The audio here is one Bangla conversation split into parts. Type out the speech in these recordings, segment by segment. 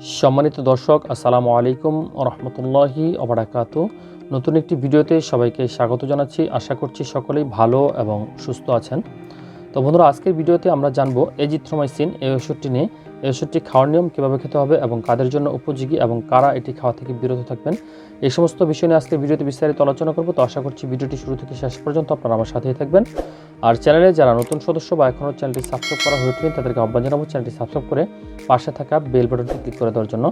সম্মানিত দর্শক, আসসালামু আলাইকুম রহমতুল্লাহি অবরাকাত নতুন একটি ভিডিওতে সবাইকে স্বাগত জানাচ্ছি। আশা করছি সকলেই ভালো এবং সুস্থ আছেন। তো বন্ধুরা, আজকের ভিডিওতে আমরা জানব এজিথ্রোমাইসিন এই ওষুধটি নিয়ে এই ওষুধটি খাওয়ার নিয়ম কীভাবে খেতে হবে এবং কাদের জন্য উপযোগী এবং কারা এটি খাওয়া থেকে বিরত থাকবেন, এই সমস্ত বিষয় নিয়ে আজকে ভিডিওতে বিস্তারিত আলোচনা করব। তো আশা করছি ভিডিওটি শুরু থেকে শেষ পর্যন্ত আপনারা আমার সাথেই থাকবেন। আর চ্যানেলে যারা নতুন সদস্য বা এখনও চ্যানেলটি সাবস্ক্রাইব করা হয়ে থাকেন তাদেরকে আহ্বান জানাব চ্যানেলটি সাবস্ক্রাইব করে পাশে থাকা বেল বাটনটি ক্লিক করে দেওয়ার জন্য।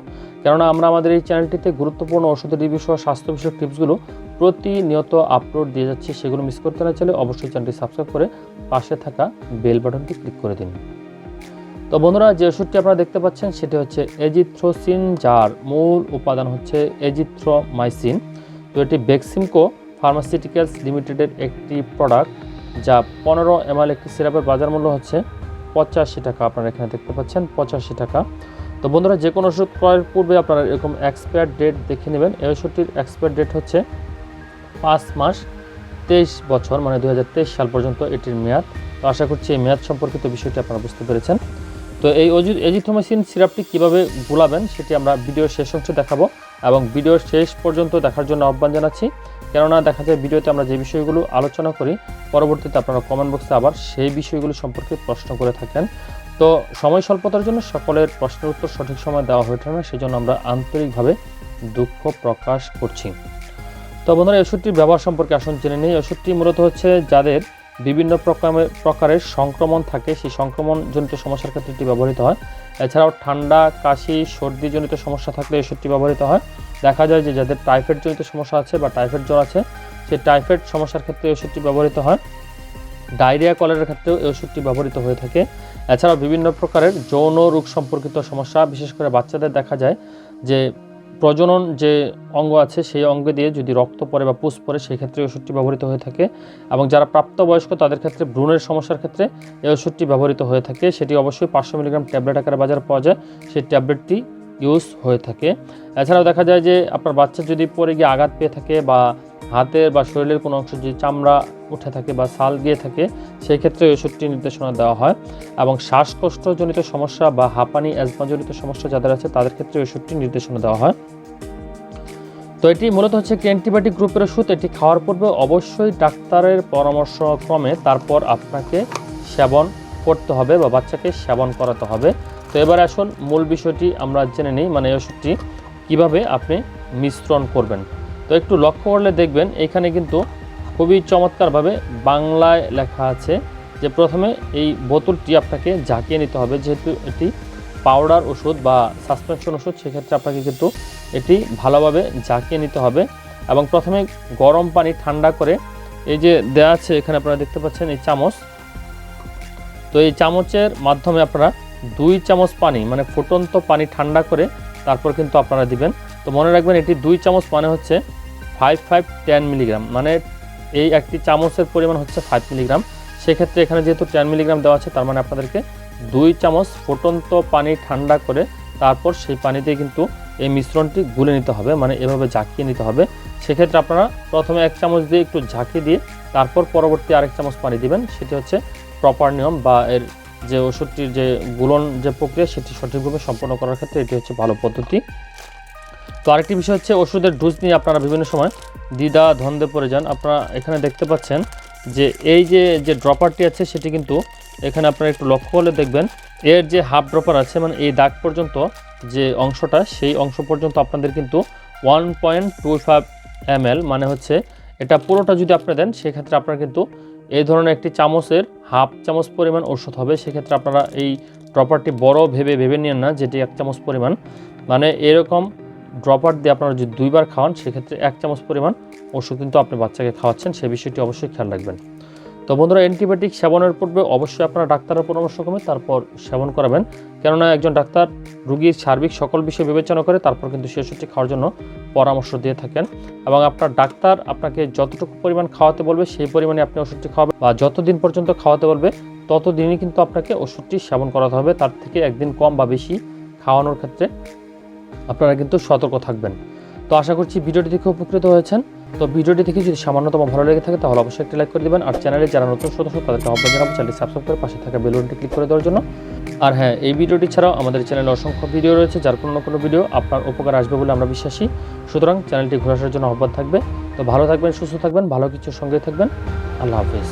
কেননা আমরা আমাদের এই চ্যানেলটিতে গুরুত্বপূর্ণ ওষুধের রিভিউ সহ স্বাস্থ্য বিষয়ক টিপসগুলো প্রতিনিয়ত আপলোড দিয়ে যাচ্ছি, সেগুলো মিস করতে না চাইলে অবশ্যই চ্যানেলটি সাবস্ক্রাইব করে পাশে থাকা বেল বাটনটি ক্লিক করে দিন। তো বন্ধুরা, যে ওষুধটি আপনারা দেখতে পাচ্ছেন, সেটি হচ্ছে এজিথ্রোসিন, যার মূল উপাদান হচ্ছে এজিথ্রোমাইসিন। তো এটি বেক্সিমকো ফার্মাসিউটিক্যালস লিমিটেডের একটি প্রোডাক্ট, যা পনেরো এমএল একটি সিরাপের বাজার মূল্য হচ্ছে পঁচাশি টাকা। আপনারা এখানে দেখতে পাচ্ছেন পঁচাশি টাকা। তো বন্ধুরা, যে কোনো ওষুধ ক্রয়ের পূর্বে আপনারা এরকম এক্সপায়ার ডেট দেখে নেবেন। এই ওষুধটির এক্সপায়ার ডেট হচ্ছে পাঁচ মাস, তেইশ বছর মানে দু হাজার তেইশ সাল পর্যন্ত এটির মেয়াদ। তো আশা করছি এই মেয়াদ সম্পর্কিত বিষয়টি আপনারা বুঝতে পেরেছেন। তো এই এজিথ্রোমাইসিন সিরাপটি কীভাবে গোলাবেন সেটি আমরা ভিডিওর শেষ অংশে দেখাবো এবং ভিডিওর শেষ পর্যন্ত দেখার জন্য আহ্বান জানাচ্ছি। কেননা দেখা যায় ভিডিওতে আমরা যে বিষয়গুলো আলোচনা করি, পরবর্তীতে আপনারা কমেন্ট বক্সে আবার সেই বিষয়গুলো সম্পর্কে প্রশ্ন করে থাকেন। তো সময় স্বল্পতার জন্য সকলের প্রশ্নের উত্তর সঠিক সময় দেওয়া হয়ে থাকে না, সেজন্য আমরা আন্তরিকভাবে দুঃখ প্রকাশ করছি। তো বন্ধুরা ওষুধটির ব্যবহার সম্পর্কে আসুন জেনে নিই। ওষুধটি মূলত হচ্ছে যাদের বিভিন্ন প্রকারের প্রকারের সংক্রমণ থাকে। সেই সংক্রমণজনিত সমস্যার ক্ষেত্রে এটি ব্যবহৃত হয়। এছাড়াও ঠান্ডা, কাশি, সর্দিজনিত সমস্যা থাকলে ওষুধটি ব্যবহৃত হয়। দেখা যায় যে যাদের টাইফয়েডজনিত সমস্যা আছে বা টাইফয়েড জ্বর আছে, সেই টাইফয়েড সমস্যার ক্ষেত্রে ওষুধটি ব্যবহৃত হয়। ডায়রিয়া, কলেরার ক্ষেত্রেও এই ওষুধটি ব্যবহৃত হয়ে থাকে। এছাড়াও বিভিন্ন প্রকারের যৌন রোগ সম্পর্কিত সমস্যা, বিশেষ করে বাচ্চাদের দেখা যায় যে প্রজনন যে অঙ্গ আছে, সেই অঙ্গে দিয়ে যদি রক্ত পরে বা পুষ পরে সেই ক্ষেত্রে ওষুধটি ব্যবহৃত হয়ে থাকে। এবং যারা প্রাপ্তবয়স্ক, তাদের ক্ষেত্রে ভ্রূণের সমস্যার ক্ষেত্রে এই ওষুধটি ব্যবহৃত হয়ে থাকে। সেটি অবশ্যই পাঁচশো মিলিগ্রাম ট্যাবলেট আকারে বাজারে পাওয়া যায়। সেই ট্যাবলেটটি ইউজ হয়ে থাকে। এছাড়াও দেখা যায় যে আপনার বাচ্চা যদি পরে গিয়ে আঘাত পেয়ে থাকে বা হাতের বা শরীরের কোনো অংশ যদি চামড়া উঠে থাকে বা সাল গিয়ে থাকে সেই ক্ষেত্রে ওষুধটি নির্দেশনা দেওয়া হয়। এবং শ্বাসকষ্টজনিত সমস্যা বা হাঁপানি অ্যাজমাজনিত সমস্যা যাদের আছে, তাদের ক্ষেত্রে ওষুধটি নির্দেশনা দেওয়া হয়। তো এটি মূলত হচ্ছে একটি অ্যান্টিবায়োটিক গ্রুপের ওষুধ। এটি খাওয়ার পূর্বে অবশ্যই ডাক্তারের পরামর্শ ক্রমে তারপর আপনাকে সেবন করতে হবে বা বাচ্চাকে সেবন করাতে হবে। তো এবার আসুন মূল বিষয়টি আমরা জেনে নিই মানে এই ওষুধটি কীভাবে আপনি মিশ্রণ করবেন। তো একটু লক্ষ্য করলে দেখবেন এখানে কিন্তু খুবই চমৎকারভাবে বাংলায় লেখা আছে যে প্রথমে এই বোতলটি আপনাকে ঝাঁকিয়ে নিতে হবে। যেহেতু এটি পাউডার ওষুধ বা সাসপেনশন ওষুধ, সেক্ষেত্রে আপনাকে কিন্তু এটি ভালোভাবে ঝাঁকিয়ে নিতে হবে এবং প্রথমে গরম পানি ঠান্ডা করে এই যে দেওয়া আছে, এখানে আপনারা দেখতে পাচ্ছেন এই চামচ। তো এই চামচের মাধ্যমে আপনারা দুই চামচ পানি মানে ফুটন্ত পানি ঠান্ডা করে তারপর কিন্তু আপনারা দিবেন। তো মনে রাখবেন এটি দুই চামচ মানে হচ্ছে ফাইভ ফাইভ টেন মিলিগ্রাম মানে এই একটি চামচের পরিমাণ হচ্ছে ফাইভ মিলিগ্রাম সেক্ষেত্রে এখানে যেহেতু টেন মিলিগ্রাম দেওয়া আছে, তার মানে আপনাদেরকে দুই চামচ ফুটন্ত পানি ঠান্ডা করে তারপর সেই পানিতে কিন্তু এই মিশ্রণটি গুলে নিতে হবে মানে এভাবে ঝাঁকিয়ে নিতে হবে। সেক্ষেত্রে আপনারা প্রথমে এক চামচ দিয়ে একটু ঝাঁকিয়ে দিয়ে তারপর পরবর্তী আরেক চামচ পানি দিবেন। সেটি হচ্ছে প্রপার নিয়ম বা এর যে ওষুধটির যে গুলন যে প্রক্রিয়া, সেটি সঠিকভাবে সম্পন্ন করার ক্ষেত্রে এটি হচ্ছে ভালো পদ্ধতি। তো আরেকটি বিষয় হচ্ছে ওষুধের ডোজ নিয়ে আপনারা বিভিন্ন সময় দ্বিধা ধন্দে পড়ে যান। আপনারা এখানে দেখতে পাচ্ছেন যে এই যে যে ড্রপারটি আছে, সেটি কিন্তু এখানে আপনারা একটু লক্ষ্য করলে দেখবেন, এর যে হাফ ড্রপার আছে মানে এই দাগ পর্যন্ত যে অংশটা, সেই অংশ পর্যন্ত আপনাদের কিন্তু one point two five M মানে হচ্ছে এটা পুরোটা যদি আপনি দেন, সেক্ষেত্রে আপনারা কিন্তু এই ধরনের একটি চামচের হাফ চামচ পরিমাণ ওষুধ হবে। সেক্ষেত্রে আপনারা এই ড্রপারটি বড় ভেবে ভেবে নিন না, যেটি এক চামচ পরিমাণ। মানে এরকম ড্রপার দিয়ে আপনারা যদি দুইবার খাওয়ান, সেক্ষেত্রে এক চামচ পরিমাণ ওষুধ কিন্তু আপনি বাচ্চাকে খাওয়াচ্ছেন সেই বিষয়টি অবশ্যই খেয়াল রাখবেন। তো বন্ধুরা, অ্যান্টিবায়োটিক সেবনের পূর্বে অবশ্যই আপনারা ডাক্তারের পরামর্শ ক্রমে তারপর সেবন করাবেন। কেননা একজন ডাক্তার রুগীর সার্বিক সকল বিষয় বিবেচনা করে তারপর কিন্তু সেই ওষুধটি খাওয়ার জন্য পরামর্শ দিয়ে থাকেন এবং আপনার ডাক্তার আপনাকে যতটুকু পরিমাণ খাওয়াতে বলবে, সেই পরিমাণে আপনি ওষুধটি খাওয়াবেন বা যতদিন পর্যন্ত খাওয়াতে বলবে, ততদিনই কিন্তু আপনাকে ওষুধটি সেবন করাতে হবে। তার থেকে একদিন কম বা বেশি খাওয়ানোর ক্ষেত্রে আপনারা কিন্তু সতর্ক থাকবেন। তো আশা করছি ভিডিওটি দেখে উপকৃত হয়েছেন। তো ভিডিওটি থেকে যদি সামান্যতম ভালো লেগে থাকে, তাহলে অবশ্যই একটি লাইক করে দেবেন। আর চ্যানেলে যারা নতুন সদস্য, তাদেরকে আহ্বান জানাব চ্যানেলটি সাবস্ক্রাইব করে পাশে থাকা বেলুনটি ক্লিক করে দেওয়ার জন্য। আর হ্যাঁ এই ভিডিওটি ছাড়াও আমাদের চ্যানেলে অসংখ্য ভিডিও রয়েছে, যার কোনো কোনো ভিডিও আপনার উপকার আসবে বলে আমরা বিশ্বাসী। সুতরাং চ্যানেলটি ঘুরে আসার জন্য আহ্বান থাকবে। তো ভালো থাকবেন, সুস্থ থাকবেন, ভালো কিছুর সঙ্গে থাকবেন। আল্লাহ হাফিজ।